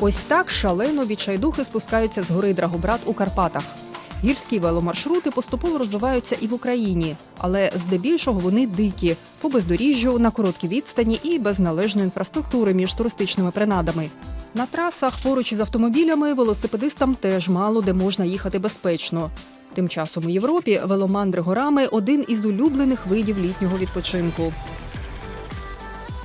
Ось так шалено відчайдухи спускаються з гори Драгобрат у Карпатах. Гірські веломаршрути поступово розвиваються і в Україні, але здебільшого вони дикі, по бездоріжжю, на короткій відстані і без належної інфраструктури між туристичними принадами. На трасах поруч із автомобілями велосипедистам теж мало де можна їхати безпечно. Тим часом у Європі веломандри горами один із улюблених видів літнього відпочинку.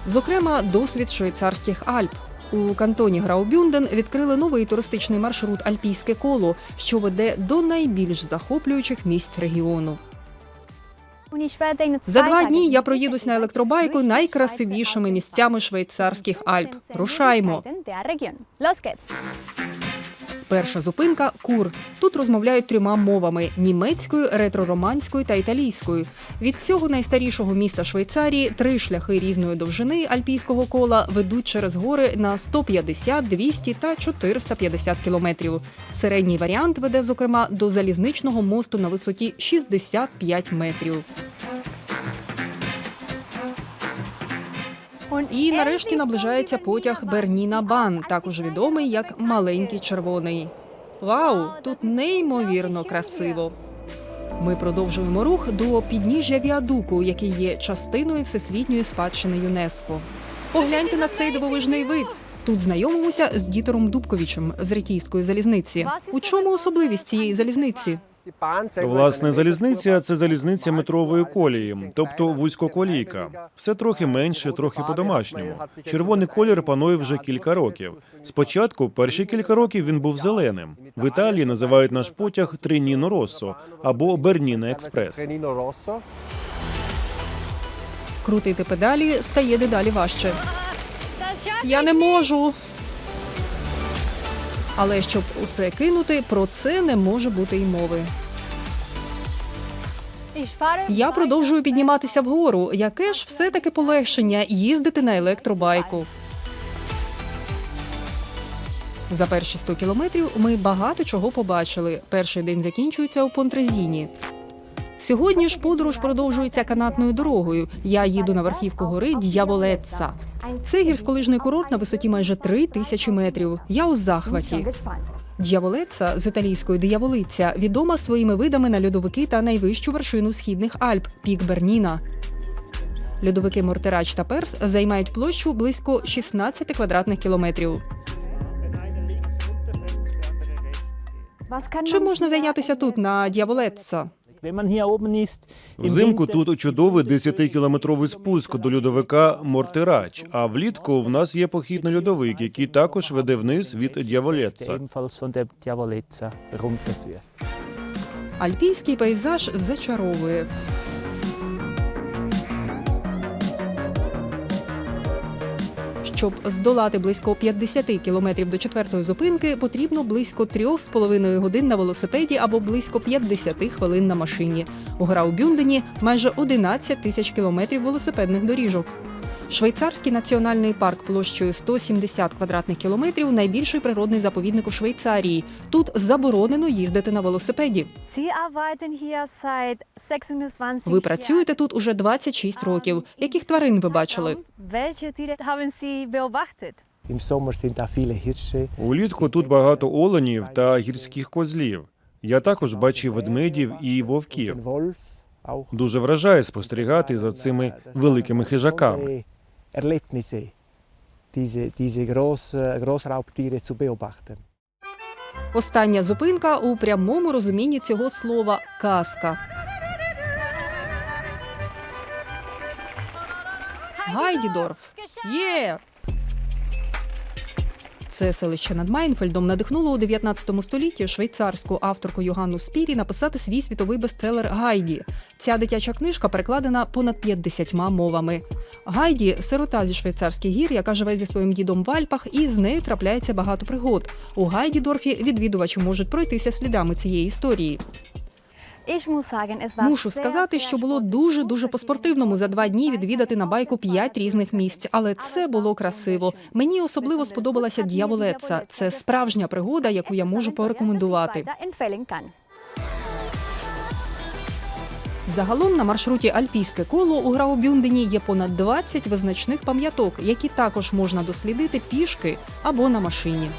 Зокрема, досвід швейцарських Альп. У кантоні Граубюнден відкрили новий туристичний маршрут Альпійське коло, що веде до найбільш захоплюючих місць регіону. За два дні я проїдусь на електробайку найкрасивішими місцями швейцарських Альп. Рушаймо. Перша зупинка Кур. Тут розмовляють трьома мовами: німецькою, ретро-романською та італійською. Від цього найстарішого міста Швейцарії три шляхи різної довжини альпійського кола ведуть через гори на 150, 200 та 450 кілометрів. Середній варіант веде, зокрема, до залізничного мосту на висоті 65 метрів. І нарешті наближається потяг Берніна Бан, також відомий як маленький червоний. Вау, тут неймовірно красиво. Ми продовжуємо рух до підніжжя віадуку, який є частиною всесвітньої спадщини ЮНЕСКО. Погляньте на цей дивовижний вид. Тут знайомимося з Дітером Дубковичем з Ретійської залізниці. У чому особливість цієї залізниці? Власне, залізниця це залізниця метрової колії, тобто вузькоколійка. Все трохи менше, трохи по-домашньому. Червоний колір панує вже кілька років. Спочатку, перші кілька років він був зеленим. В Італії називають наш потяг Триніно Россо або Берніна Експрес. Крутити педалі стає дедалі важче. Я не можу. Але щоб усе кинути, про це не може бути й мови. Я продовжую підніматися вгору. Яке ж все-таки полегшення їздити на електробайку. За перші 100 кілометрів ми багато чого побачили. Перший день закінчується у Понтрезіні. Сьогодні ж подорож продовжується канатною дорогою. Я їду на верхівку гори Д'яволеца. Це гірськолижний курорт на висоті майже 3 тисячі метрів. Я у захваті. Д'яволеца з італійської дияволиця відома своїми видами на льодовики та найвищу вершину східних Альп пік Берніна. Льодовики Мортерач та Перс займають площу близько 16 квадратних кілометрів. Чим можна зайнятися тут на Д'яволеца? Взимку тут чудовий 10-кілометровий спуск до льодовика Мортирач. А влітку в нас є похід на льодовик, який також веде вниз від runterführt. Альпійський пейзаж зачаровує. Щоб здолати близько 50 кілометрів до четвертої зупинки, потрібно близько 3,5 годин на велосипеді або близько 50 хвилин на машині. У Граубюндені майже 11 тисяч кілометрів велосипедних доріжок. Швейцарський національний парк площею 170 квадратних кілометрів найбільший природний заповідник у Швейцарії. Тут заборонено їздити на велосипеді. Ви працюєте тут уже 26 років. Яких тварин ви бачили? Улітку тут багато оленів та гірських козлів. Я також бачив ведмедів і вовків. Дуже вражає спостерігати за цими великими хижаками. Erlebnisse, diese, diese Groß, Großraubtiere zu beobachten. Остання зупинка у прямому розумінні цього слова казка. Гайдідорф. Є! Це селище над Майнфельдом надихнуло у 19 столітті швейцарську авторку Йоганну Спірі написати свій світовий бестселер Гайді. Ця дитяча книжка перекладена понад 50 мовами. Гайді сирота зі швейцарських гір, яка живе зі своїм дідом в Альпах, і з нею трапляється багато пригод. У Гайдідорфі відвідувачі можуть пройтися слідами цієї історії. Мушу сказати, що було дуже дуже по-спортивному за два дні відвідати на байку п'ять різних місць, але це було красиво. Мені особливо сподобалася д'яволеца. Це справжня пригода, яку я можу порекомендувати. Загалом на маршруті Альпійське коло у Граубюндені є понад 20 визначних пам'яток, які також можна дослідити пішки або на машині.